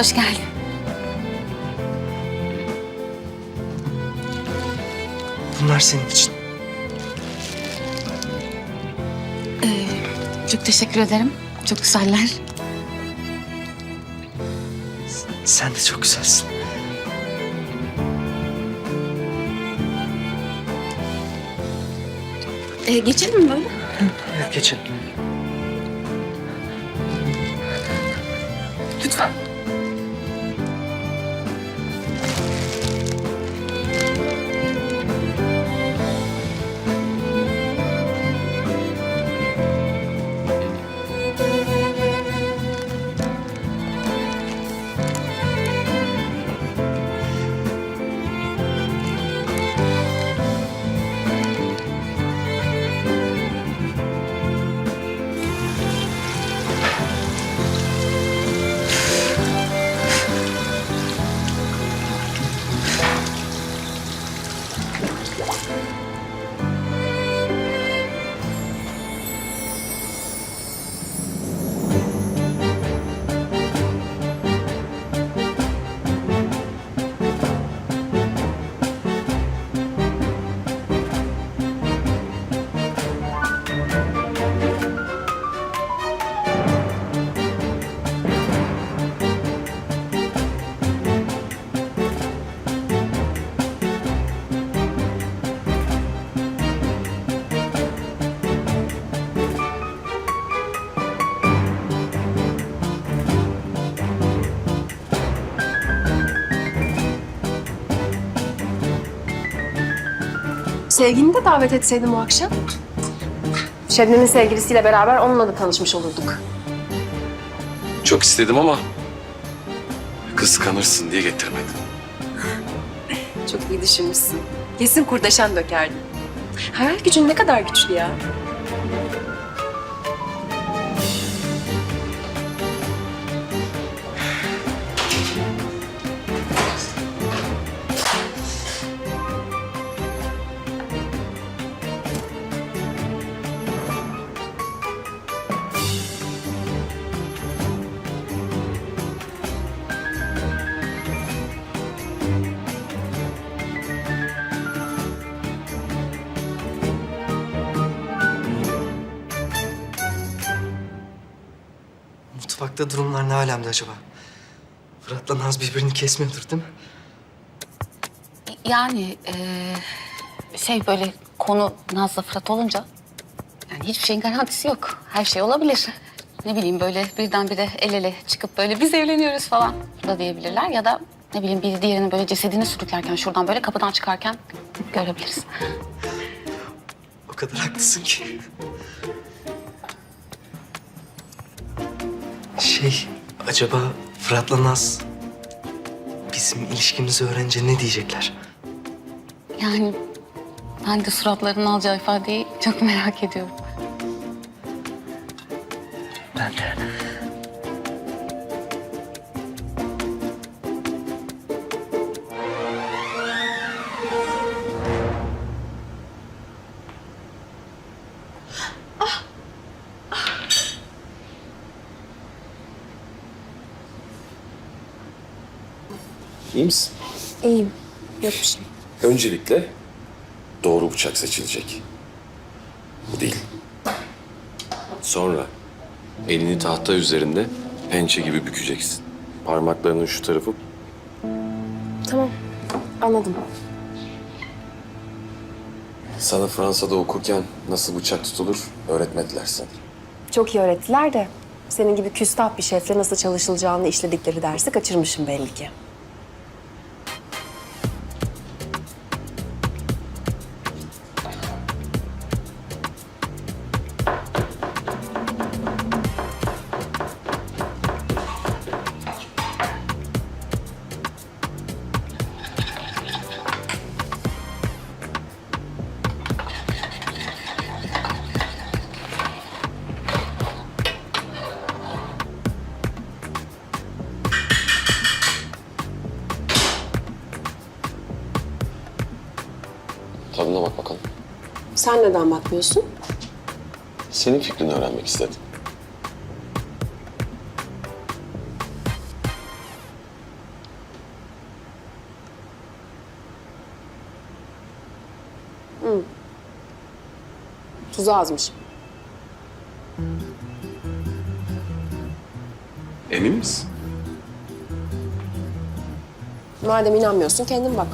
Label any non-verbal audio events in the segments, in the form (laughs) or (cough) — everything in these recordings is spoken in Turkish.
Hoş geldin. Bunlar senin için. Çok teşekkür ederim. Çok güzeller. Sen de çok güzelsin. Ee, geçelim mi böyle? Evet Sevgilini de davet etseydim o akşam. Şebnem'in sevgilisiyle beraber onunla da tanışmış olurduk. Çok istedim ama kıskanırsın diye getirmedim. Çok iyi düşünmüşsün. Kesin kurdeşen dökerdin. Hayal gücün ne kadar güçlü ya. Mutfakta durumlar ne alemde acaba? Fırat'la Naz birbirini kesmiyordur değil mi? Yani eee, şey böyle konu Nazlı Fırat olunca yani hiçbir şeyin garantisi yok. Her şey olabilir. Ne bileyim böyle birdenbire el ele çıkıp böyle biz evleniyoruz falan da diyebilirler. Ya da ne bileyim biri diğerinin böyle cesedini sürüklerken şuradan böyle kapıdan çıkarken görebiliriz. O kadar haklısın ki. Şey, acaba Fırat'la Naz bizim ilişkimizi öğrenince ne diyecekler? Yani ben de suratlarının alacağı ifadeyi çok merak ediyorum. Öncelikle doğru bıçak seçilecek. Bu değil. Sonra elini tahta üzerinde pençe gibi bükeceksin. Parmaklarının şu tarafı Tamam. Anladım. sana Fransa'da okurken nasıl bıçak tutulur öğretmediler sana. Çok iyi öğrettiler de senin gibi küstah bir şefle nasıl çalışılacağını işledikleri dersi kaçırmışım belli ki. Sen neden bakmıyorsun? Senin fikrini öğrenmek istedim. Hmm. Tuzu azmış. Emin misin? Madem inanmıyorsun kendin bak.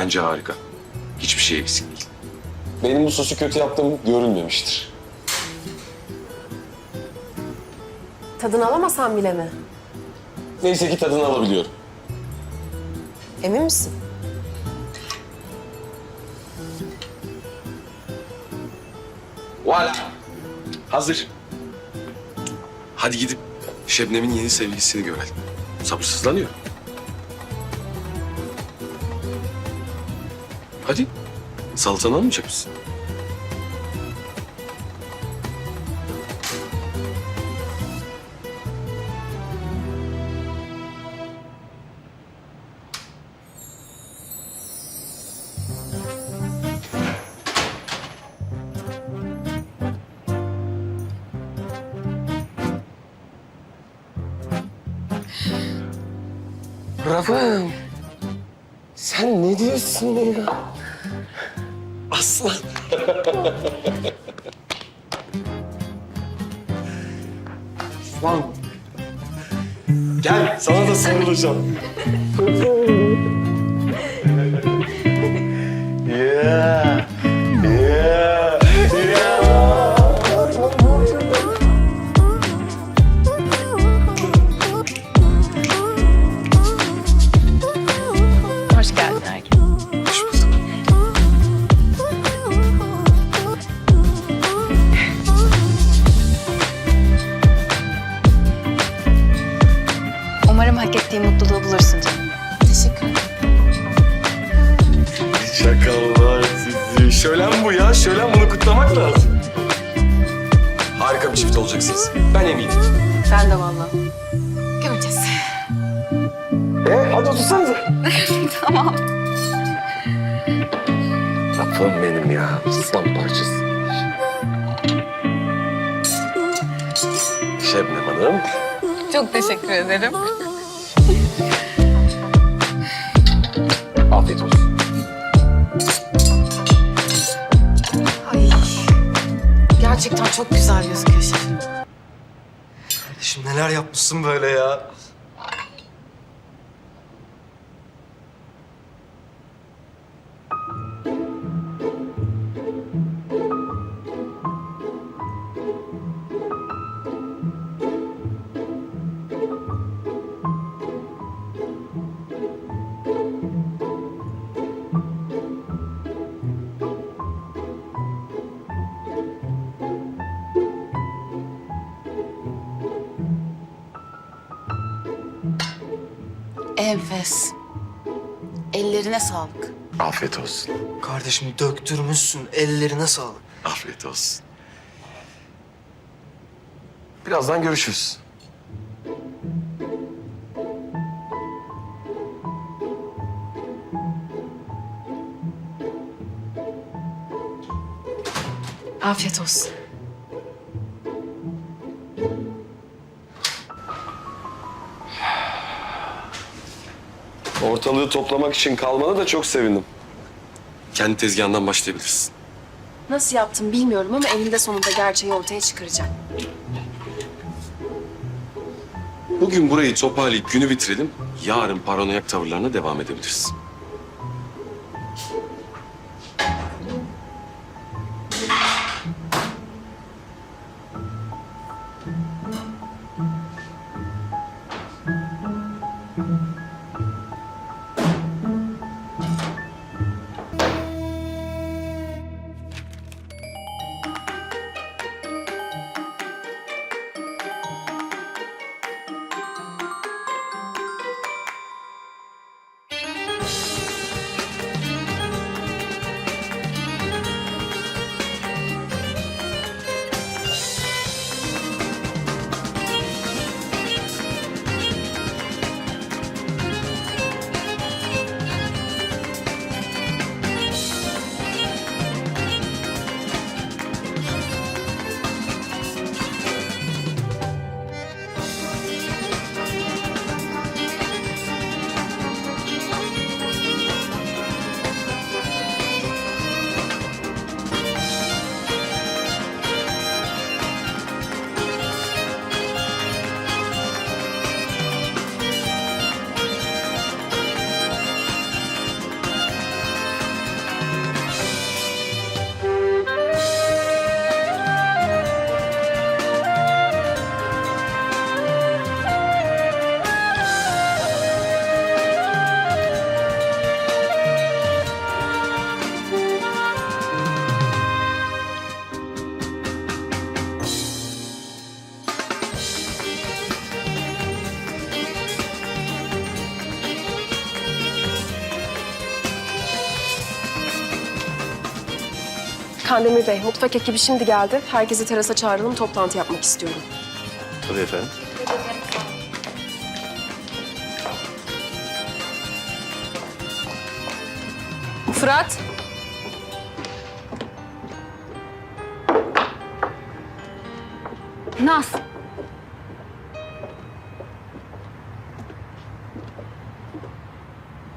Bence harika. Hiçbir şey eksik değil. Benim bu sosu kötü yaptığım görülmemiştir. Tadını alamasan bile mi? Neyse ki tadını alabiliyorum. Emin misin? Voilà. Hazır. Hadi gidip Şebnem'in yeni sevgilisini görelim. Sabırsızlanıyor. Hadi. Salatanı almayacak mısın? Rafım. Sen ne diyorsun ya? Aslan. Aslan. Gel sana da sarılacağım. (laughs) Şebnem Hanım. Çok teşekkür ederim. Afiyet olsun. Ay. Gerçekten çok güzel gözüküyor şefim. Kardeşim neler yapmışsın böyle ya? Enfes. Ellerine sağlık. Afiyet olsun. Kardeşim döktürmüşsün. Ellerine sağlık. Afiyet olsun. Birazdan görüşürüz. Afiyet olsun. Ortalığı toplamak için kalmana da çok sevindim. Kendi tezgahından başlayabilirsin. Nasıl yaptım bilmiyorum ama eninde sonunda gerçeği ortaya çıkaracağım. Bugün burayı toparlayıp günü bitirelim. Yarın paranoyak tavırlarına devam edebiliriz. Kandemir Bey, mutfak ekibi şimdi geldi. Herkesi terasa çağıralım, toplantı yapmak istiyorum. Tabii efendim. Fırat. Naz.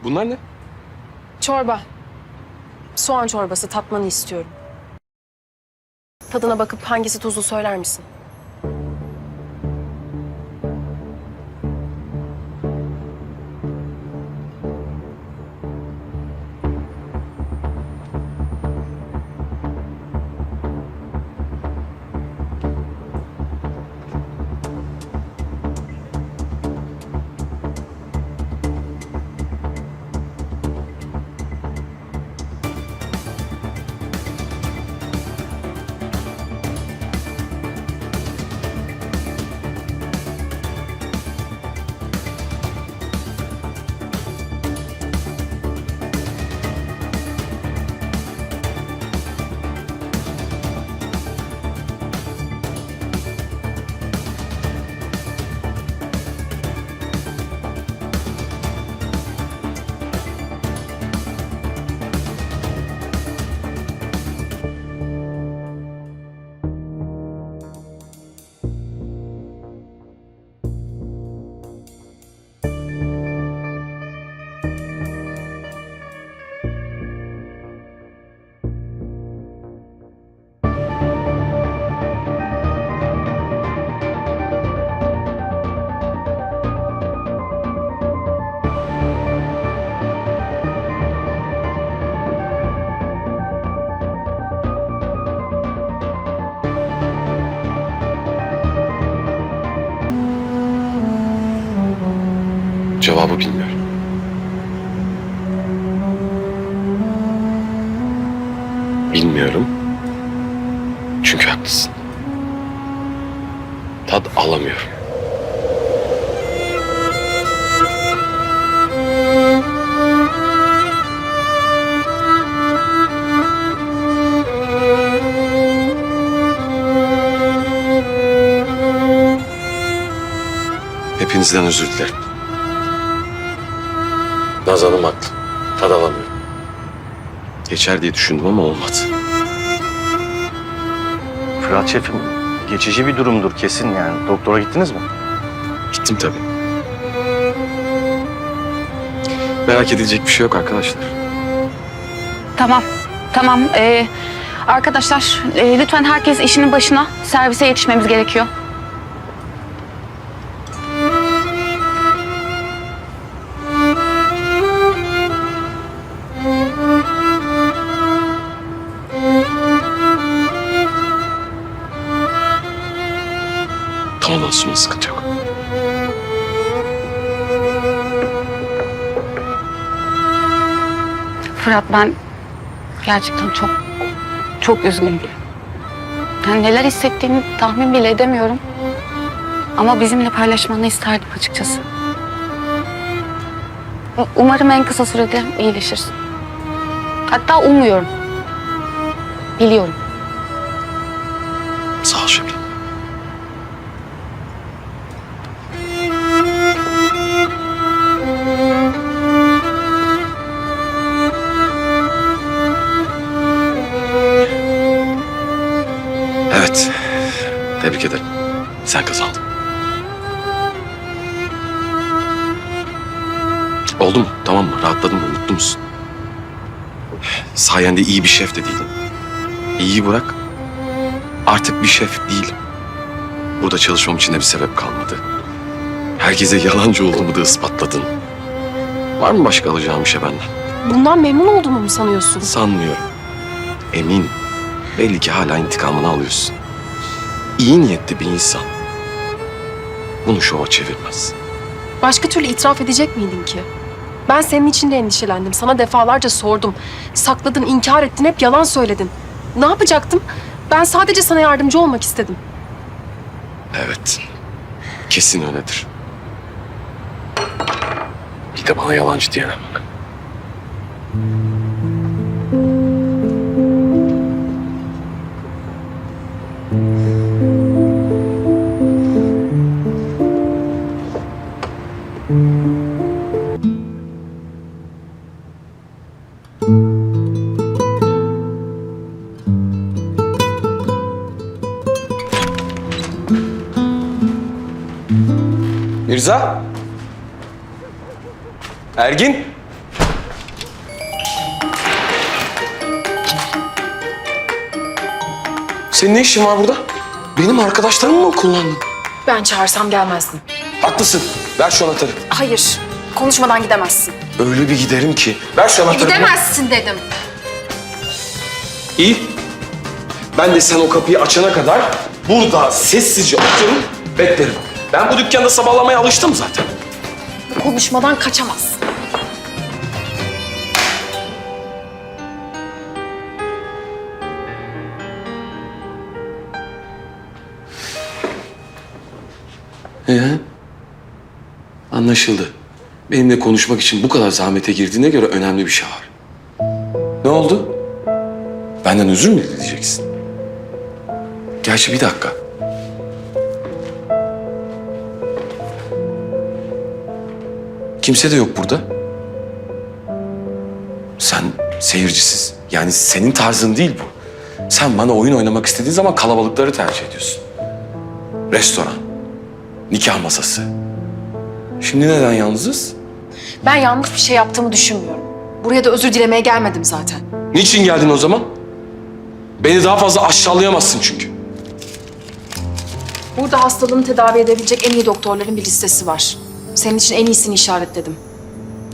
Bunlar ne? Çorba. Soğan çorbası tatmanı istiyorum. Tadına bakıp hangisi tuzlu söyler misin? Cevabı bilmiyorum. Bilmiyorum. Çünkü haklısın. Tad alamıyorum. Hepinizden özür dilerim. Nazan'ım haklı. Tad alamıyorum. Geçer diye düşündüm ama olmadı. Fırat şefim geçici bir durumdur kesin yani. Doktora gittiniz mi? Gittim tabii. Merak edilecek bir şey yok arkadaşlar. Tamam. Tamam. Ee, arkadaşlar e, lütfen herkes işinin başına. Servise yetişmemiz gerekiyor. Fırat ben gerçekten çok çok üzgünüm. Yani neler hissettiğini tahmin bile edemiyorum. Ama bizimle paylaşmanı isterdim açıkçası. Umarım en kısa sürede iyileşirsin. Hatta umuyorum. Biliyorum. Oldu mu? Tamam mı? Rahatladın mı? Mutlu musun? Sayende iyi bir şef de değilim. İyiyi bırak. Artık bir şef değilim. Burada çalışmam için de bir sebep kalmadı. Herkese yalancı olduğumu da ispatladın. Var mı başka alacağım bir şey benden? Bundan memnun olduğumu mu sanıyorsun? Sanmıyorum. Emin. Belli ki hala intikamını alıyorsun. İyi niyetli bir insan. Bunu şova çevirmez. Başka türlü itiraf edecek miydin ki? Ben senin için de endişelendim. Sana defalarca sordum. Sakladın, inkar ettin, hep yalan söyledin. Ne yapacaktım? Ben sadece sana yardımcı olmak istedim. Evet. Kesin öyledir. Bir de bana yalancı diyene Mirza? Ergin? Senin ne işin var burada? Benim arkadaşlarımı mı kullandın? Ben çağırsam gelmezdin. Haklısın. Ver şu anahtarı. Hayır. Konuşmadan gidemezsin. Öyle bir giderim ki. Ver şu anahtarı. Gidemezsin dedim. İyi. Ben de sen o kapıyı açana kadar burada sessizce oturup beklerim. Ben bu dükkanda sabahlamaya alıştım zaten. Konuşmadan kaçamazsın. Ee, anlaşıldı. Benimle konuşmak için bu kadar zahmete girdiğine göre önemli bir şey var. Ne oldu? Benden özür mü dileyeceksin? Gerçi bir dakika. Kimse de yok burada. Sen seyircisiz. Yani senin tarzın değil bu. Sen bana oyun oynamak istediğin zaman kalabalıkları tercih ediyorsun. Restoran, nikah masası. Şimdi neden yalnızız? Ben yanlış bir şey yaptığımı düşünmüyorum. Buraya da özür dilemeye gelmedim zaten. Niçin geldin o zaman? Beni daha fazla aşağılayamazsın çünkü. Burada hastalığını tedavi edebilecek en iyi doktorların bir listesi var. Senin için en iyisini işaretledim.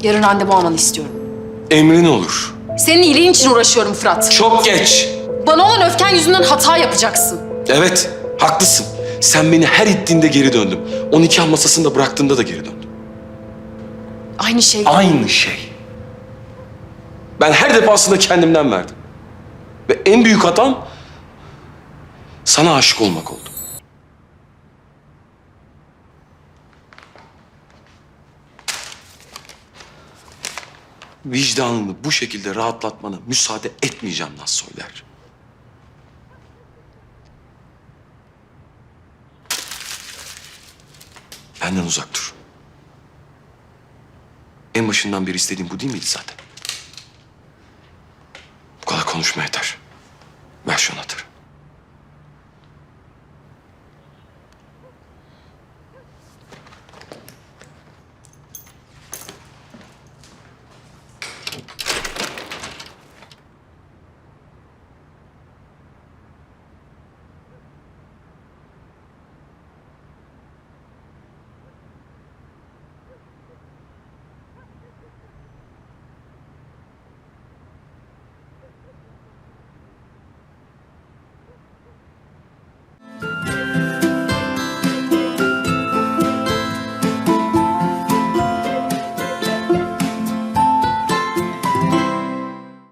Yarın randevu almanı istiyorum. Emrin olur. Senin iyiliğin için uğraşıyorum Fırat. Çok geç. Bana olan öfken yüzünden hata yapacaksın. Evet, haklısın. Sen beni her ittiğinde geri döndüm. O nikah masasında bıraktığında da geri döndüm. Aynı şey. Aynı şey. Ben her defasında kendimden verdim. Ve en büyük hatam sana aşık olmak oldu. Vicdanını bu şekilde rahatlatmana müsaade etmeyeceğim Naz Soyler. Benden uzak dur. En başından beri istediğim bu değil miydi zaten? Bu kadar konuşma yeter. Ver şu anahtarı.